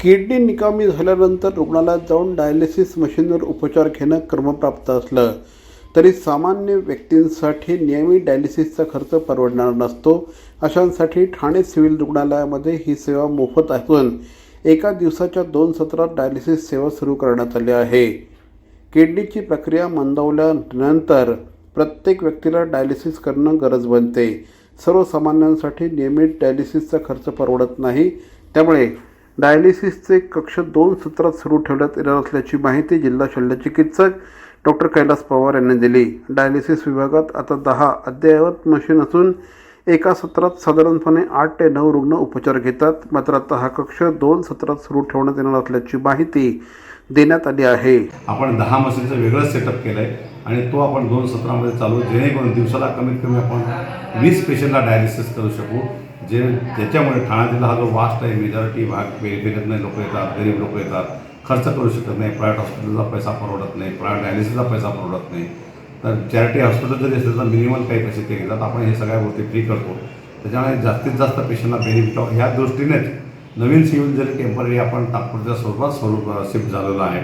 Kidney निकामी झाल्यानंतर रुग्णालयात जाऊन डायलिसिस मशीनवर उपचार घेणं क्रमप्राप्त असलं तरी सामान्य व्यक्तींसाठी नियमित डायलिसिसचा खर्च परवडणार नसतो. अशांसाठी ठाणे सिव्हिल रुग्णालयामध्ये ही सेवा मोफत असून एका दिवसाच्या दोन सत्रात डायलिसिस सेवा सुरू करण्यात आली आहे. किडनीची प्रक्रिया मंदावल्यानंतर प्रत्येक व्यक्तीला डायलिसिस करणं गरज बनते. सर्वसामान्यांसाठी नियमित डायलिसिसचा खर्च परवडत नाही. त्यामुळे डायलिसिसचे कक्ष दोन सत्रात सुरू ठेवण्यात येणार असल्याची माहिती जिल्हा शल्यचिकित्सक डॉक्टर कैलास पवार यांनी दिली. डायलिसिस विभागात आता दहा अद्ययावत मशीन असून एका सत्रात साधारणपणे आठ ते नऊ रुग्ण उपचार घेतात. मात्र आता हा कक्ष दोन सत्रात सुरू ठेवण्यात येणार असल्याची माहिती देण्यात आली आहे. आपण दहा मशीनचं वेगळं सेटअप केलं आहे आणि तो आपण दोन सत्रामध्ये चालू जेणेकरून दिवसाला कमीत कमी आपण वीस पेशंटला डायलिसिस करू शकू. जे ज्याच्यामुळे ठाणा जिल्हा हा जो वास्ट आहे मेजॉरिटी भाग नाही लोक येतात गरीब लोक येतात खर्च करू शकत नाही प्रायव्हेट हॉस्पिटलचा पैसा परवडत नाही प्रायव्हेट डायलिसिसचा पैसा परवडत नाही. तर चॅरिटी हॉस्पिटल जरी असेल तर मिनिमम काही पैसे ते घेतात. आपण हे सगळ्या गोष्टी फ्री करतो. त्याच्यामुळे जास्तीत जास्त पेशंटला बेनिफिट ह्या दृष्टीनेच नवीन सिव्हिल जरी टेंपररी आपण तात्पुरत्या स्वरूपात स्वरूप शिफ्ट झालेलं आहे.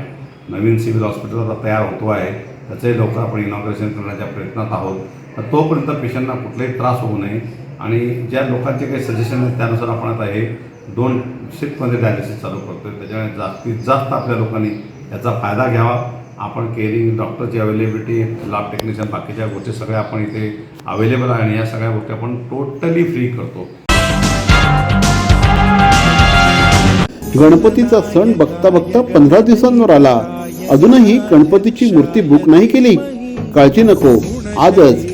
नवीन सिव्हिल हॉस्पिटल आता तयार होतो आहे. त्याचंही लवकर आपण इनॉग्रेशन करण्याच्या प्रयत्नात आहोत. तर तोपर्यंत पेशंटना कुठलाही त्रास होऊ नये. आणि ज्या लोकांचे काही सजेशन आहेत त्यानुसार आपण आता हे दोन शिफ्टमध्ये डायलिसिस चालू करतो आहे त्याच्यामुळे जास्तीत जास्त आपल्या लोकांनी याचा फायदा घ्यावा. आपण केअरिंग डॉक्टरची अवेलेबिलिटी लॅब टेक्निशियन बाकीच्या गोष्टी सगळ्या आपण इथे अवेलेबल आहे आणि या सगळ्या गोष्टी आपण टोटली फ्री करतो. गणपतीचा सण बघता बघता पंधरा दिवसांवर आला. अजूनही गणपतीची मूर्ती बुक नाही केली. काळजी नको. आजच